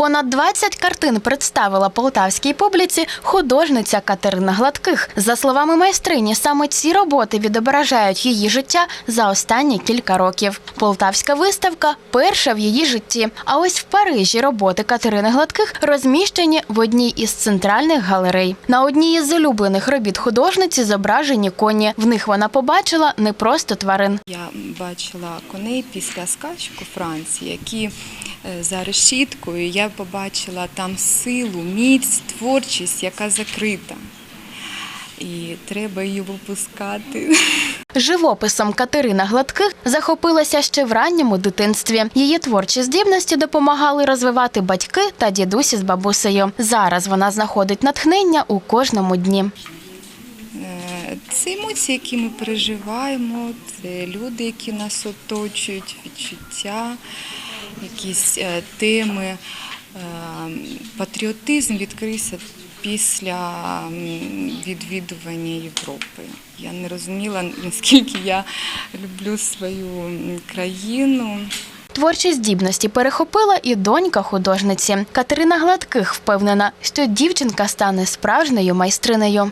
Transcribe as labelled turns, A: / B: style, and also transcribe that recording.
A: Понад 20 картин представила полтавській публіці художниця Катерина Гладких. За словами майстрині, саме ці роботи відображають її життя за останні кілька років. Полтавська виставка перша в її житті. А ось в Парижі роботи Катерини Гладких розміщені в одній із центральних галерей. На одній із улюблених робіт художниці зображені коні. В них вона побачила не просто тварин.
B: Я бачила коней після скачок Франції, які е, за решіткою я побачила там силу, міць, творчість, яка закрита. І треба її випускати.
A: Живописом Катерина Гладких захопилася ще в ранньому дитинстві. Її творчі здібності допомагали розвивати батьки та дідусі з бабусею. Зараз вона знаходить натхнення у кожному дні.
B: Е, Це емоції, які ми переживаємо, це люди, які нас оточують, відчуття, якісь е, теми. Е, Патріотизм відкрився після відвідування Європи. Я не розуміла, наскільки я люблю свою країну.
A: Творчі здібності перехопила і донька художниці. Катерина Гладких впевнена, що дівчинка стане справжньою майстринею.